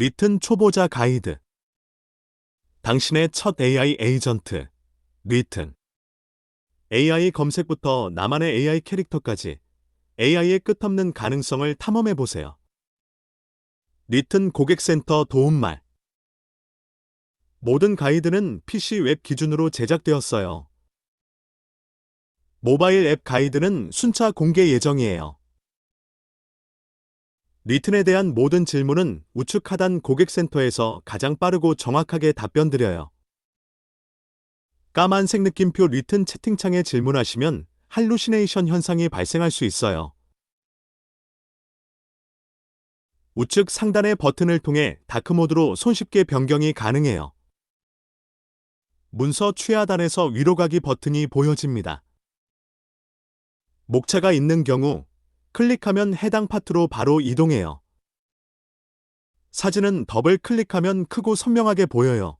리튼 초보자 가이드. 당신의 첫 AI 에이전트. 리튼. AI 검색부터 나만의 AI 캐릭터까지 AI의 끝없는 가능성을 탐험해 보세요. 리튼 고객센터 도움말. 모든 가이드는 PC 웹 기준으로 제작되었어요. 모바일 앱 가이드는 순차 공개 예정이에요. 리튼에 대한 모든 질문은 우측 하단 고객센터에서 가장 빠르고 정확하게 답변 드려요. 까만색 느낌표 리튼 채팅창에 질문하시면 할루시네이션 현상이 발생할 수 있어요. 우측 상단의 버튼을 통해 다크모드로 손쉽게 변경이 가능해요. 문서 최하단에서 위로 가기 버튼이 보여집니다. 목차가 있는 경우 클릭하면 해당 파트로 바로 이동해요. 사진은 더블 클릭하면 크고 선명하게 보여요.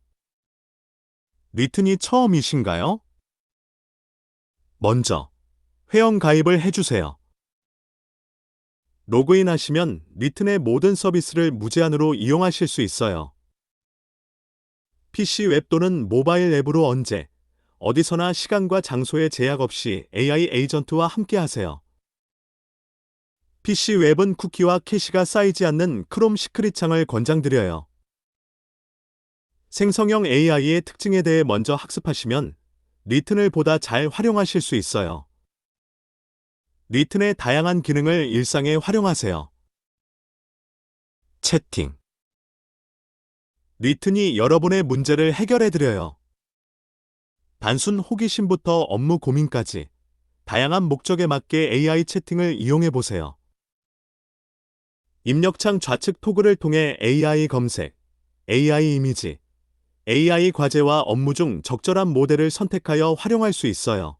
리튼이 처음이신가요? 먼저 회원 가입을 해주세요. 로그인 하시면 리튼의 모든 서비스를 무제한으로 이용하실 수 있어요. PC 웹 또는 모바일 앱으로 언제, 어디서나 시간과 장소에 제약 없이 AI 에이전트와 함께 하세요. PC 웹은 쿠키와 캐시가 쌓이지 않는 크롬 시크릿 창을 권장드려요. 생성형 AI의 특징에 대해 먼저 학습하시면 리튼을 보다 잘 활용하실 수 있어요. 리튼의 다양한 기능을 일상에 활용하세요. 채팅 리튼이 여러분의 문제를 해결해드려요. 단순 호기심부터 업무 고민까지 다양한 목적에 맞게 AI 채팅을 이용해보세요. 입력창 좌측 토글을 통해 AI 검색, AI 이미지, AI 과제와 업무 중 적절한 모델을 선택하여 활용할 수 있어요.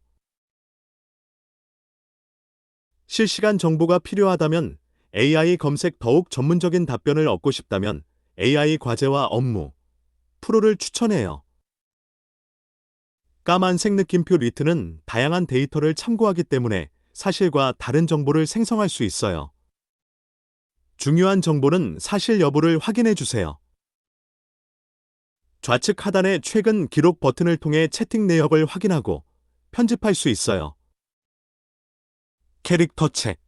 실시간 정보가 필요하다면 AI 검색 더욱 전문적인 답변을 얻고 싶다면 AI 과제와 업무, 프로를 추천해요. 까만색 느낌표 리트는 다양한 데이터를 참고하기 때문에 사실과 다른 정보를 생성할 수 있어요. 중요한 정보는 사실 여부를 확인해 주세요. 좌측 하단의 최근 기록 버튼을 통해 채팅 내역을 확인하고 편집할 수 있어요. 캐릭터 책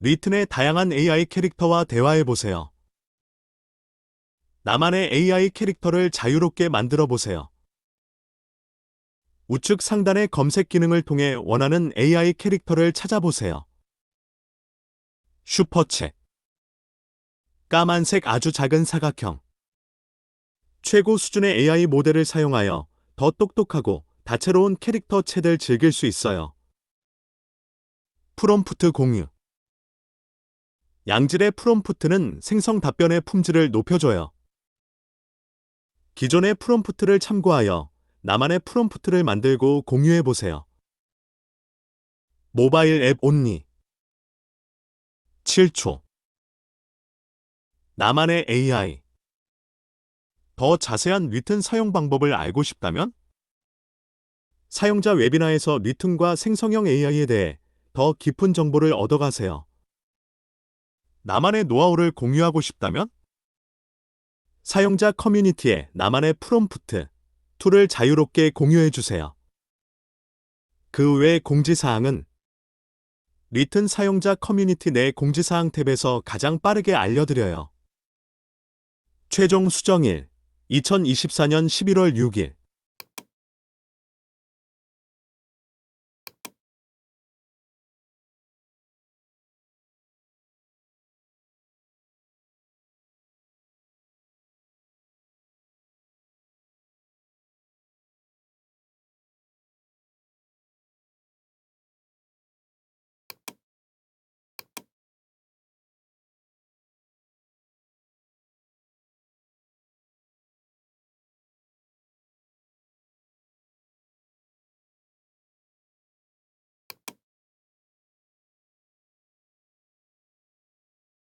리튼의 다양한 AI 캐릭터와 대화해 보세요. 나만의 AI 캐릭터를 자유롭게 만들어 보세요. 우측 상단의 검색 기능을 통해 원하는 AI 캐릭터를 찾아보세요. 슈퍼챗 까만색 아주 작은 사각형 최고 수준의 AI 모델을 사용하여 더 똑똑하고 다채로운 캐릭터 챗을 즐길 수 있어요. 프롬프트 공유 양질의 프롬프트는 생성 답변의 품질을 높여줘요. 기존의 프롬프트를 참고하여 나만의 프롬프트를 만들고 공유해 보세요. 모바일 앱 온리 7초 나만의 AI 더 자세한 리튼 사용 방법을 알고 싶다면 사용자 웨비나에서 리튼과 생성형 AI에 대해 더 깊은 정보를 얻어가세요. 나만의 노하우를 공유하고 싶다면 사용자 커뮤니티에 나만의 프롬프트, 툴을 자유롭게 공유해 주세요. 그 외 공지사항은 리튼 사용자 커뮤니티 내 공지사항 탭에서 가장 빠르게 알려드려요. 최종 수정일 2024년 11월 6일